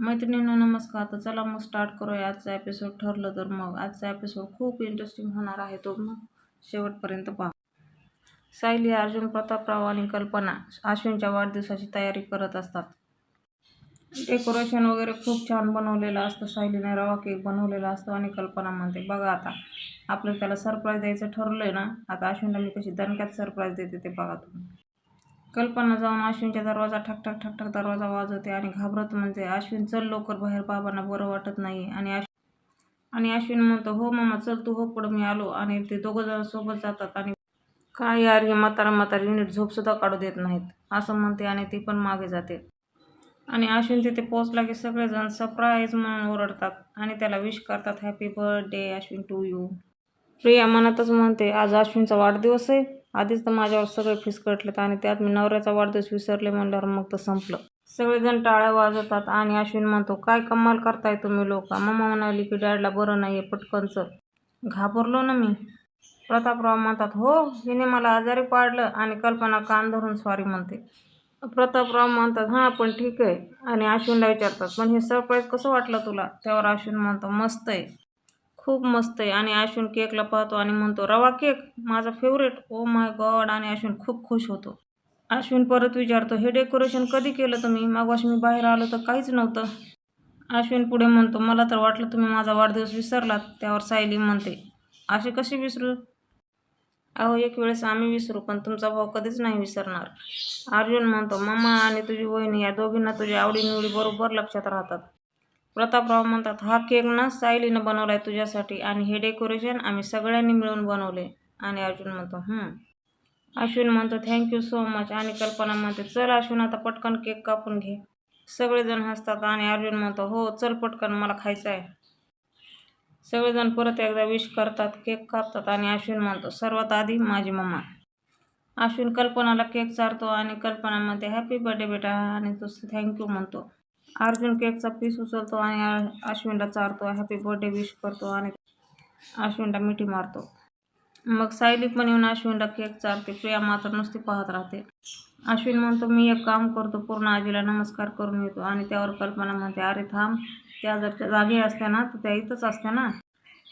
मैत्रिणींनो नमस्कार. तर चला मग स्टार्ट करूया. आजचा एपिसोड ठरलं तर मग. आजचा एपिसोड खूप इंटरेस्टिंग होणार आहे तो मग. शेवटपर्यंत पहा. सायली अर्जुन प्रतापराव आणि कल्पना अश्विनच्या वाढदिवसाची तयारी करत असतात. डेकोरेशन वगैरे खूप छान बनवलेलं असतं. सायलीने रवा केक बनवलेला असतो आणि कल्पना म्हणते बघा आता आपलं त्याला सरप्राईज द्यायचं ठरलं आहे ना? आता अश्विनला मी कशी दणक्यात सरप्राईज देते ते बघा तुम्ही. कल्पना जाऊन अश्विनच्या दरवाजा ठकठक ठक ठक दरवाजा वाजवते आणि घाबरत म्हणते अश्विन चल लवकर बाहेर बाबांना बरं वाटत नाही. आणि आणि अश्विन म्हणतो हो मामा चल तू हो पुढं मी आलो. आणि ते दोघं जण सोबत जातात आणि काय यार हे म्हातारा म्हातारी युनिट झोपसुद्धा काढू देत नाहीत असं म्हणते आणि ती पण मागे जाते. आणि अश्विन तिथे पोचला की सगळेजण सरप्राईज म्हणून ओरडतात आणि त्याला विश करतात happy birthday Ashwin to you Priya मनातच म्हणते आज अश्विनचा वाढदिवस आहे. आधीच तर माझ्यावर सगळे फिसकटलेत आणि त्यात मी नवऱ्याचा वाढदिवस विसरले म्हणल्यावर मग तर संपलं. सगळेजण टाळ्या वाजवतात आणि अश्विन म्हणतो काय कमाल करताय तुम्ही लोक. मम्मा म्हणाली की डॅडला बरं नाही आहे पटकनचं. घाबरलो ना मी. प्रतापराव म्हणतात हो हिने मला आजारी पाडलं आणि कल्पना कान धरून स्वारी म्हणते. प्रतापराव म्हणतात हां पण ठीक आहे. आणि अश्विनला विचारतात पण हे सरप्राईज कसं वाटलं तुला? त्यावर अश्विन म्हणतो मस्त आहे. खूप मस्त आहे. आणि अश्विन केकला पाहतो आणि म्हणतो रवा केक माझा फेवरेट ओ माय गॉड आणि अश्विन खूप खुश होतो. अश्विन परत विचारतो हे डेकोरेशन कधी केलं तुम्ही? मागवाशी मी बाहेर आलो तर काहीच नव्हतं. अश्विन पुढे म्हणतो मला तर वाटलं तुम्ही माझा वाढदिवस विसरलात. त्यावर सायली म्हणते असे कसे विसरू? अहो एक वेळेस आम्ही विसरू पण तुमचा भाऊ कधीच नाही विसरणार. अर्जुन म्हणतो मम्मा आणि तुझी वहिनी या दोघींना तुझ्या आवडीनिवडी बरोबर लक्षात राहतात. प्रतापराव म्हणतात हा केक ना सायलीनं बनवला आहे तुझ्यासाठी आणि हे डेकोरेशन आम्ही सगळ्यांनी मिळून बनवले. आणि अर्जुन म्हणतो हं. अश्विन म्हणतो थँक्यू सो मच आणि कल्पना म्हणते चल अश्विन आता पटकन केक कापून घे. सगळेजण हसतात आणि अर्जुन म्हणतो हो चल पटकन मला खायचं आहे सगळेजण परत एकदा विश करतात केक कापतात आणि अश्विन म्हणतो सर्वात आधी माझी मम्मा. अश्विन कल्पनाला केक चारतो आणि कल्पना म्हणते हॅपी बर्थडे बेटा. आणि तो थँक्यू म्हणतो. अर्जुन केकचा पीस उचलतो आणि अश्विनला चारतो. हॅपी बर्थडे विश करतो आणि अश्विनला मिठी मारतो. मग सायली पण येऊन अश्विनला केक चारते. प्रिया मात्र नुसती पाहत राहते. अश्विन म्हणतो मी एक काम करतो. पूर्ण आजीला नमस्कार करून येतो. आणि त्यावर कल्पना म्हणते अरे थांब. त्या जर त्या जागी असत्या ना तर त्या इथंच असत्या ना.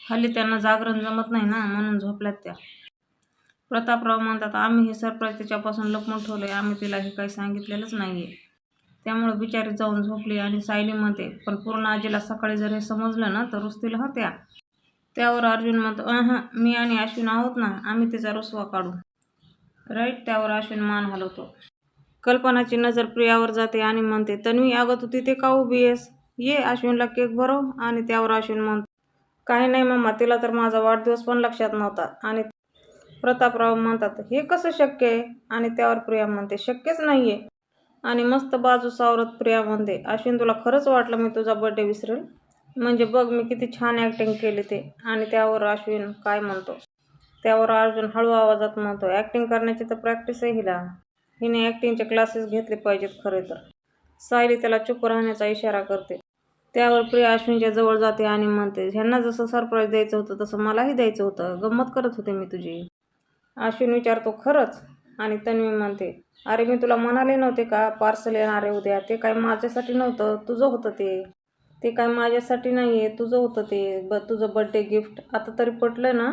हल्ली त्यांना जागरण जमत नाही ना म्हणून झोपल्यात त्या. प्रतापराव म्हणतात आम्ही हे सरप्राईज तिच्यापासून लपवून ठेवलं आहे आम्ही तिला हे काही सांगितलेलंच नाही आहे त्यामुळे बिचारी जाऊन झोपली आणि सायली म्हणते पण पूर्ण आजीला सकाळी जर हे समजलं ना तर रुसतील होत्या त्यावर अर्जुन म्हणतो अहं मी आणि अश्विन आहोत ना आम्ही तिचा रुसवा काढू. राईट त्यावर अश्विन मान हलवतो. कल्पनाची नजर प्रियावर जाते आणि म्हणते तन्वी अगं तू तिथे का उभी आहेस? ये अश्विनला केक भरव. आणि त्यावर अश्विन म्हणतो काही नाही मम्मा तिला तर माझा वाढदिवस पण लक्षात नव्हता. आणि प्रतापराव म्हणतात हे कसं शक्य आहे? आणि त्यावर प्रिया म्हणते शक्यच नाही आहे आणि मस्त बाजू सावरत प्रिया म्हणते अश्विन तुला खरंच वाटलं मी तुझा बर्थडे विसरेल. म्हणजे बघ मी किती छान ॲक्टिंग केली ते. आणि त्यावर अश्विन काय म्हणतो? त्यावर अर्जुन हळू आवाजात म्हणतो ॲक्टिंग करण्याची तर प्रॅक्टिस आहे हिला. हिने ॲक्टिंगचे क्लासेस घेतले पाहिजेत खरे तर. सायली त्याला चुप राहण्याचा इशारा करते. त्यावर प्रिया अश्विनच्या जवळ जाते आणि म्हणते ह्यांना जसं सरप्राईज द्यायचं होतं तसं मलाही द्यायचं होतं. गंमत करत होते मी तुझी. अश्विन विचारतो खरंच? आणि तन्वी म्हणते अरे मी तुला म्हणाले नव्हते का पार्सल येणार आहे उद्या. ते काय माझ्यासाठी नव्हतं तुझं होतं ते. ते काय माझ्यासाठी नाही आहे तुझं होतं ते. ब तुझं बड्डे गिफ्ट आता तरी पटलं ना?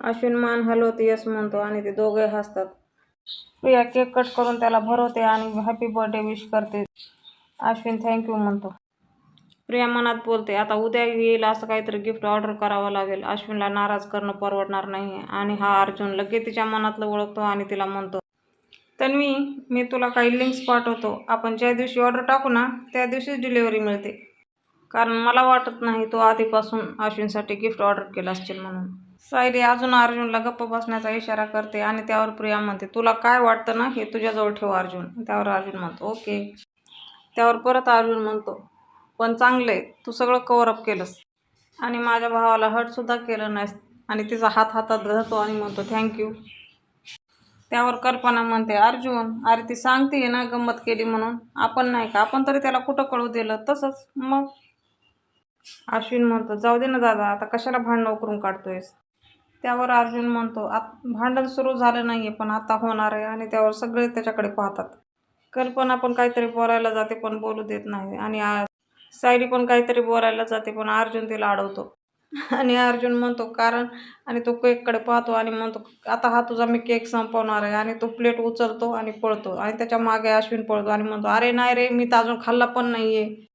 अश्विन मान हलवते यस म्हणतो आणि ते दोघे हसतात. प्रिया केक कट करून त्याला भरवते आणि हॅपी बर्थडे विश करते. अश्विन थँक्यू म्हणतो. प्रिया मनात बोलते आता उद्या येईल असं काहीतरी गिफ्ट ऑर्डर करावं लागेल. अश्विनला नाराज करणं परवडणार नाही. आणि हा अर्जुन लगेच तिच्या मनातलं ओळखतो आणि तिला म्हणतो तन्वी मी तुला काही लिंक्स पाठवतो. आपण ज्या दिवशी ऑर्डर टाकू ना त्या दिवशीच डिलिव्हरी मिळते. कारण मला वाटत नाही तो आधीपासून अश्विनसाठी गिफ्ट ऑर्डर केलं असतील म्हणून. सायरी अजून अर्जुनला गप्प बसण्याचा इशारा करते आणि त्यावर प्रिया म्हणते तुला काय वाटतं ना हे तुझ्याजवळ ठेव अर्जुन. त्यावर अर्जुन म्हणतो ओके. त्यावर परत अर्जुन म्हणतो पण चांगलं आहे तू सगळं कवरअप केलंस. आणि माझ्या भावाला हटसुद्धा केलं नाहीस. आणि तिचा हात हातात धरतो आणि म्हणतो थँक्यू त्यावर कल्पना म्हणते अर्जुन अरे ती सांगते ना गंमत केली म्हणून. आपण नाही का? आपण तरी त्याला कुठं कळू दिलं? तसंच मग? अश्विन म्हणतो जाऊ दे ना दादा आता कशाला भांडणं उकरून काढतोयस? त्यावर अर्जुन म्हणतो आत भांडण सुरू झालं नाही आहे पण आता होणार आहे. आणि त्यावर सगळे त्याच्याकडे पाहतात. कल्पना पण काहीतरी बोलायला जाते पण बोलू देत नाही. आणि आ- सायली पण काहीतरी बोलायला जाते पण अर्जुन तिला अडवतो. आणि अर्जुन म्हणतो कारण आणि तो केककडे पाहतो आणि म्हणतो आता हा तुझा मी केक संपवणार आहे. आणि तो प्लेट उचलतो आणि पळतो आणि त्याच्यामागे अश्विन पळतो आणि म्हणतो अरे नाही रे मी तर अजून खाल्ला पण नाही आहे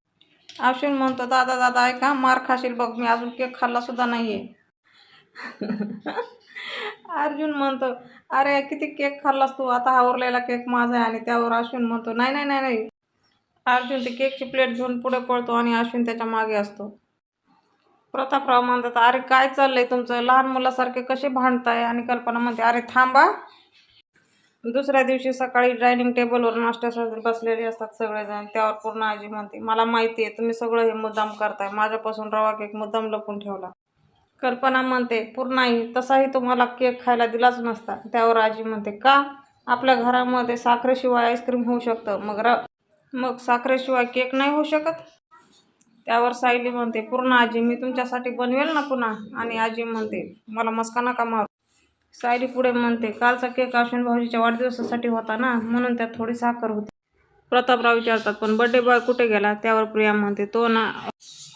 अश्विन म्हणतो दादा दादा ऐका मार खाशील बघ मी अजून केक खाल्लासुद्धा नाही आहे अर्जुन म्हणतो अरे किती केक खाल्लास तू आता हा उरलेला केक माझा आहे. आणि त्यावर अश्विन म्हणतो नाही नाही नाही नाही अर्जुन ती केकची प्लेट घेऊन पुढे पळतो आणि अश्विन त्याच्यामागे असतो. प्रतापराव म्हणतात अरे काय चाललंय तुमचं? लहान मुलासारखे कसे भांडताय? आणि कल्पना म्हणते अरे थांबा. दुसऱ्या दिवशी सकाळी डायनिंग टेबलवर नाश्त्यासाठी बसलेले असतात सगळेजण. त्यावर पूर्ण आजी म्हणते मला माहिती आहे तुम्ही सगळं हे मुद्दाम करताय. माझ्यापासून रवा केक मुद्दाम लपून ठेवला. कल्पना म्हणते पूर्णाई तसाही तुम्हाला केक खायला दिलाच नसता. त्यावर आजी म्हणते का? आपल्या घरामध्ये साखरेशिवाय आईस्क्रीम होऊ शकतं. मग र मग साखरेशिवाय केक नाही होऊ शकत. त्यावर सायली म्हणते पूर्ण आजी मी तुमच्यासाठी बनवेल ना पुन्हा? आणि आजी म्हणते मला मस्का नका मारू. सायली पुढे म्हणते कालचा केक अश्विन भाऊजीच्या वाढदिवसासाठी होता ना म्हणून त्यात थोडी साखर होती. प्रतापराव विचारतात पण बड्डे बॉय कुठे गेला? त्यावर प्रिया म्हणते तो ना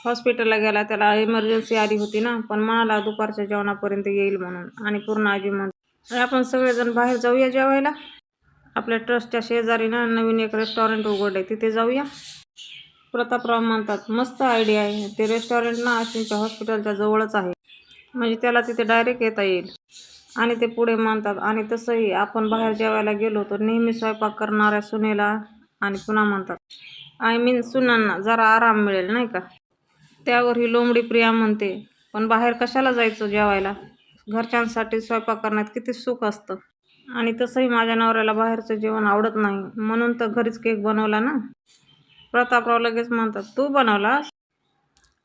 हॉस्पिटलला गेला त्याला इमर्जन्सी आली होती ना पण म्हणाला दुपारच्या जेवणापर्यंत येईल म्हणून. आणि पूर्ण आजी म्हणते आपण सगळेजण बाहेर जाऊया जेवायला? आपल्या ट्रस्टच्या शेजारी ना नवीन एक रेस्टॉरंट उघडले तिथे जाऊया. प्रतापराव म्हणतात मस्त आयडिया आहे. ते रेस्टॉरंट ना अश्विनच्या हॉस्पिटलच्या जवळच आहे. म्हणजे त्याला तिथे डायरेक्ट येता येईल. आणि ते पुढे मानतात आणि तसंही आपण बाहेर जेवायला गेलो तर नेहमी स्वयंपाक करणाऱ्या सुनेला आणि पुन्हा म्हणतात आय मीन सुनांना जरा आराम मिळेल नाही का? त्यावर ही लोंबडी प्रिया म्हणते पण बाहेर कशाला जायचं जेवायला? घरच्यांसाठी स्वयंपाक करण्यात किती सुख असतं. आणि तसंही माझ्या नवऱ्याला बाहेरचं जेवण आवडत नाही. म्हणून तर घरीच केक बनवला ना. प्रतापराव लगेच म्हणतात तू बनवलास?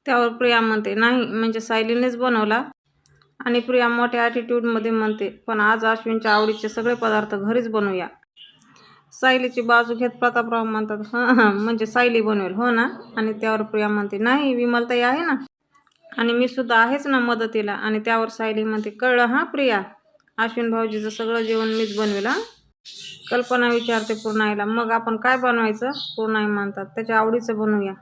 त्यावर प्रिया म्हणते नाही म्हणजे सायलीनेच बनवला. आणि प्रिया मोठ्या ॲटिट्यूडमध्ये म्हणते पण आज अश्विनच्या आवडीचे सगळे पदार्थ घरीच बनवूया. सायलीची बाजू घेत प्रतापराव म्हणतात हां हां म्हणजे सायली बनवेल हो ना? आणि त्यावर प्रिया म्हणते नाही विमलताई आहे ना? आणि मी सुद्धा आहेच ना मदतीला. आणि त्यावर सायली म्हणते कळलं हां प्रिया? अश्विन भाऊजीचं सगळं जेवण मीच बनवेल कल्पना विचारते पूर्णाईला मग आपण काय बनवायचं? पूर्णाई म्हणतात त्याच्या आवडीचं बनवूया.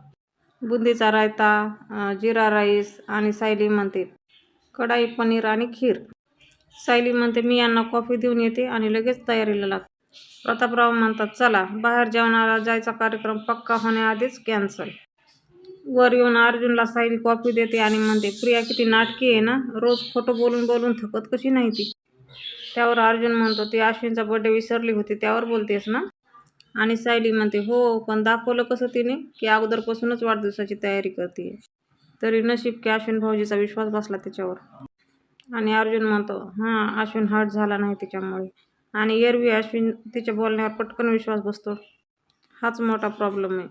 बुंदीचा रायता जिरा राईस आणि सायली म्हणते. कढाई पनीर आणि खीर. सायली म्हणते मी यांना कॉफी देऊन येते आणि लगेच तयारीला लागते. प्रतापराव म्हणतात चला बाहेर जेवणाला जायचा कार्यक्रम पक्का होण्याआधीच कॅन्सल वर येऊन अर्जुनला सायली कॉफी देते आणि म्हणते प्रिया किती नाटकी आहे ना? रोज खोटं बोलून बोलून थकत कशी नाही ती? त्यावर अर्जुन म्हणतो ती अश्विनचा बड्डे विसरली होती त्यावर बोलतेस ना? आणि सायली म्हणते हो पण दाखवलं कसं तिने? की अगोदरपासूनच वाढदिवसाची तयारी करते. तरी नशीब की अश्विन भाऊजीचा विश्वास बसला त्याच्यावर. आणि अर्जुन म्हणतो हां अश्विन हर्ट झाला नाही तिच्यामुळे. आणि एरवी अश्विन तिच्या बोलण्यावर पटकन विश्वास बसतो. हाच मोठा प्रॉब्लेम आहे.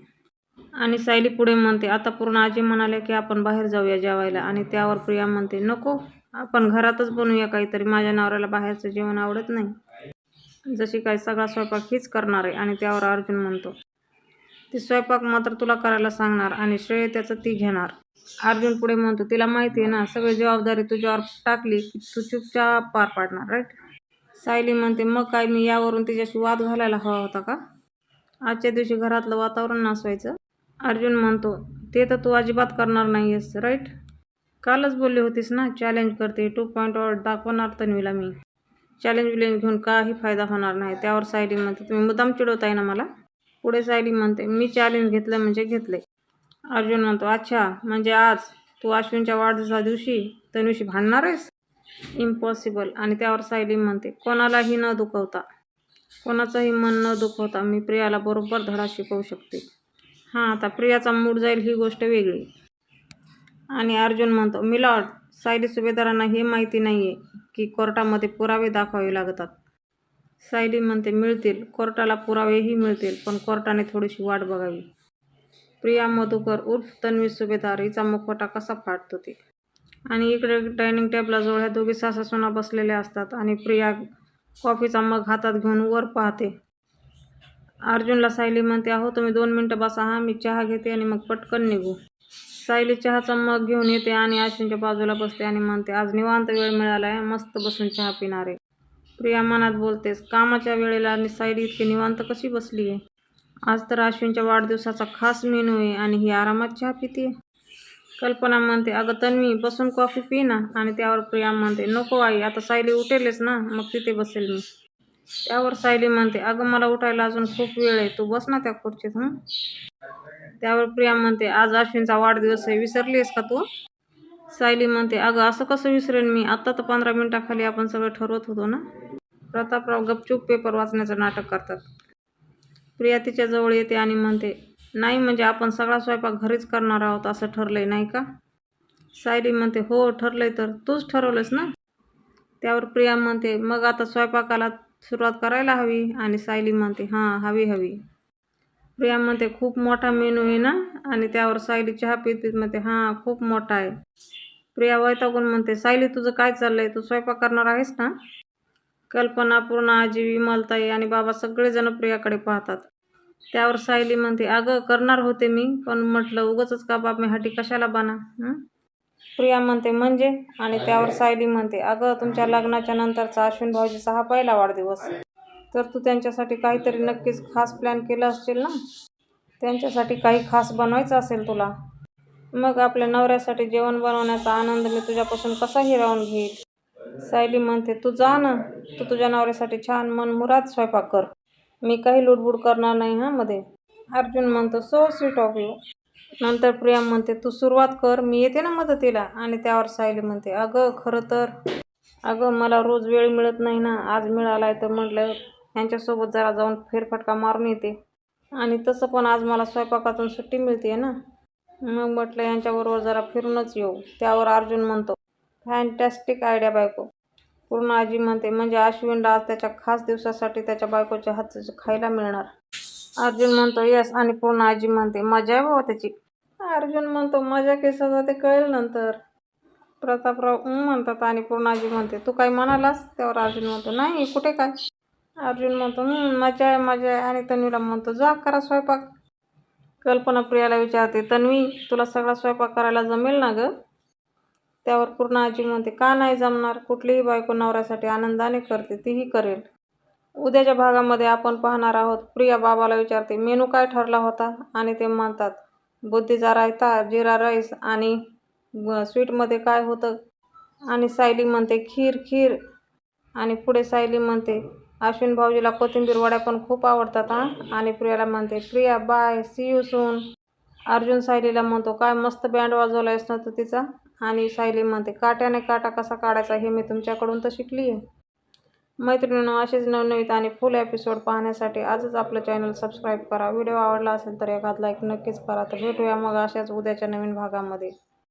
आणि सायली पुढे म्हणते आता पूर्ण आजी म्हणाले की आपण बाहेर जाऊया जेवायला. आणि त्यावर प्रिया म्हणते नको आपण घरातच बनवूया काहीतरी. माझ्या नवऱ्याला बाहेरचं जेवण आवडत नाही. जशी काय सगळा स्वयंपाक हीच करणार आहे आणि त्यावर अर्जुन म्हणतो ती स्वयंपाक मात्र तुला करायला सांगणार आणि श्रेय त्याचं ती घेणार. अर्जुन पुढे म्हणतो तिला माहिती आहे ना सगळी जबाबदारी तुझ्यावर टाकली की तू चुपचाप पार पाडणार राईट सायली म्हणते मग काय मी यावरून तिच्याशी वाद घालायला हवा होता का? आजच्या दिवशी घरातलं वातावरण नासवायचं. अर्जुन म्हणतो ते तर तू अजिबात करणार नाही आहेस राईट कालच बोलली होतीस ना चॅलेंज करते. टू पॉईंटवर दाखवणार तन्वीला मी. चॅलेंज विलेंज घेऊन काही फायदा होणार नाही. त्यावर सायली म्हणते तुम्ही मुद्दाम चिडवताय ना मला? पुढे सायली म्हणते मी चॅलेंज घेतलं म्हणजे घेतले अर्जुन म्हणतो अच्छा म्हणजे आज तू अश्विनच्या वाढदिवसा दिवशी तन्वीशी भांडणार आहेस? इम्पॉसिबल आणि त्यावर सायली म्हणते कोणालाही न दुखवता कोणाचंही मन न दुखवता मी प्रियाला बरोबर धडा शिकवू शकते. हां आता प्रियाचा मूड जाईल ही गोष्ट वेगळी. आणि अर्जुन म्हणतो मिलॉर्ड सायली सुभेदारांना हे माहिती नाही आहे की कोर्टामध्ये पुरावे दाखवावे लागतात. सायली म्हणते मिळतील. कोर्टाला पुरावेही मिळतील पण कोर्टाने थोडीशी वाट बघावी. प्रिया मधुकर उर्फ तन्वी सुभेदार हिचा मुखवटा कसा फाटतो ते. आणि इकडे डायनिंग टेबलाजवळ ह्या दोघी सासासुना बसलेल्या असतात आणि प्रिया कॉफीचा मग हातात घेऊन वर पाहते. अर्जुनला सायली म्हणते अहो तुम्ही दोन मिनटं बसा हा मी चहा घेते आणि मग पटकन निघू. सायली चहाचा मग घेऊन येते आणि आशींच्या बाजूला बसते आणि म्हणते आज निवांत वेळ मिळाला आहे मस्त बसून चहा पिणार. आहे प्रिया मनात बोलतेस कामाच्या वेळेला आणि सायली इतकी निवांत कशी बसली आहे आज तर अश्विनच्या वाढदिवसाचा खास मेनू आहे आणि ही आरामात चहा पिते कल्पना म्हणते अगं तन्वी बसून कॉफी पी ना. आणि त्यावर प्रिया म्हणते नको आई आता सायली उठेलच ना मग तिथे बसेल मी. त्यावर सायली म्हणते अगं मला उठायला अजून खूप वेळ आहे तू बस ना त्या खुर्चीत हं? त्यावर प्रिया म्हणते आज अश्विनचा वाढदिवस आहे विसरली आहेस का तू? सायली म्हणते अगं असं कसं विसरेन मी? आत्ता तर पंधरा मिनिटाखाली आपण सगळं ठरवत होतो ना? प्रतापराव गपचूप पेपर वाचण्याचं नाटक करतात. प्रिया तिच्याजवळ येते आणि म्हणते नाही म्हणजे आपण सगळा स्वयंपाक घरीच करणार आहोत असं ठरलंय नाही का? सायली म्हणते हो ठरलंय तर. तूच ठरवलंस ना? त्यावर प्रिया म्हणते मग आता स्वयंपाकाला सुरुवात करायला हवी? आणि सायली म्हणते हां हवी हवी. प्रिया म्हणते खूप मोठा मेनू आहे ना? आणि त्यावर सायली चहा पित पित म्हणते हां खूप मोठा आहे. प्रिया वैतागून म्हणते सायली तुझं काय चाललंय? तू स्वयंपाक करणार आहेस ना? कल्पना पूर्ण आजी विमलताई आणि बाबा सगळेजण प्रियाकडे पाहतात. त्यावर सायली म्हणते अगं करणार होते मी पण म्हटलं उगाचच का बाप मी हाटी कशाला बाना प्रिया म्हणते म्हणजे? आणि त्यावर सायली म्हणते अगं तुमच्या लग्नाच्या नंतरचा अश्विन भाऊजीचा हा पहिला वाढदिवस. तर तू त्यांच्यासाठी काहीतरी नक्कीच खास प्लॅन केला असशील ना? त्यांच्यासाठी काही खास बनवायचं असेल तुला? मग आपल्या नवऱ्यासाठी जेवण बनवण्याचा आनंद मी तुझ्यापासून कसा हिरावून घेईल सायली म्हणते तू जा ना. तू तुझ्या नवऱ्यासाठी छान मन मुराद स्वयंपाक कर. मी काही लुडबुड करणार नाही हां मध्ये. अर्जुन म्हणतो सो स्वीट ऑफ यू नंतर प्रिया म्हणते तू सुरुवात कर. मी येते ना मदतीला? आणि त्यावर सायली म्हणते अगं खरं तर. अगं मला रोज वेळ मिळत नाही ना. आज मिळाला आहे तर म्हटलं यांच्यासोबत जरा जाऊन फेरफटका मारून येते. आणि तसं पण आज मला स्वयंपाकातून सुट्टी मिळते ना. मग म्हटलं यांच्याबरोबर जरा फिरूनच येऊ. त्यावर अर्जुन म्हणतो फॅन्टॅस्टिक आयडिया बायको. पूर्ण आजी म्हणते म्हणजे अश्विनला आज त्याच्या खास दिवसासाठी त्याच्या बायकोच्या हातचं खायला मिळणार. अर्जुन म्हणतो यस आणि पूर्ण आजी म्हणते मजा आहे बाबा त्याची. अर्जुन म्हणतो मजा केसाचा ते कळेल नंतर. प्रतापराव म्हणतात आणि पूर्ण आजी म्हणते तू काय म्हणालास? त्यावर अर्जुन म्हणतो नाही कुठे काय? अर्जुन म्हणतो मजा आहे मजा आहे. आणि तन्वीला म्हणतो जा करा स्वयंपाक. कल्पना प्रियाला विचारते तन्वी तुला सगळा स्वयंपाक करायला जमेल ना गं? त्यावर पूर्ण आजी म्हणते का नाही जमणार? कुठलीही बायको नवऱ्यासाठी आनंदाने करते तीही करेल. उद्याच्या भागामध्ये आपण पाहणार आहोत प्रिया बाबाला विचारते मेनू काय ठरला होता? आणि ते म्हणतात बुद्धीचा रायता जिरा राईस आणि स्वीटमध्ये काय होतं? आणि सायली म्हणते खीर खीर. आणि पुढे सायली म्हणते अश्विन भाऊजीला कोथिंबीर वड्या पण खूप आवडतात हां. आणि प्रियाला म्हणते Priya bye see you soon Arjun सायलीला म्हणतो काय मस्त बँड वाजवलायस ना तू तिचा? आणि सायली म्हणते काट्याने काटा कसा काढायचा हे मी तुमच्याकडून तर शिकली आहे. मैत्रिणींनो असेच नवनवीन आणि फुल एपिसोड पाहण्यासाठी आजच आपलं चॅनल सबस्क्राईब करा. व्हिडिओ आवडला असेल तर एखाद लाईक नक्कीच करा. तर भेटूया मग अशाच उद्याच्या नवीन भागामध्ये.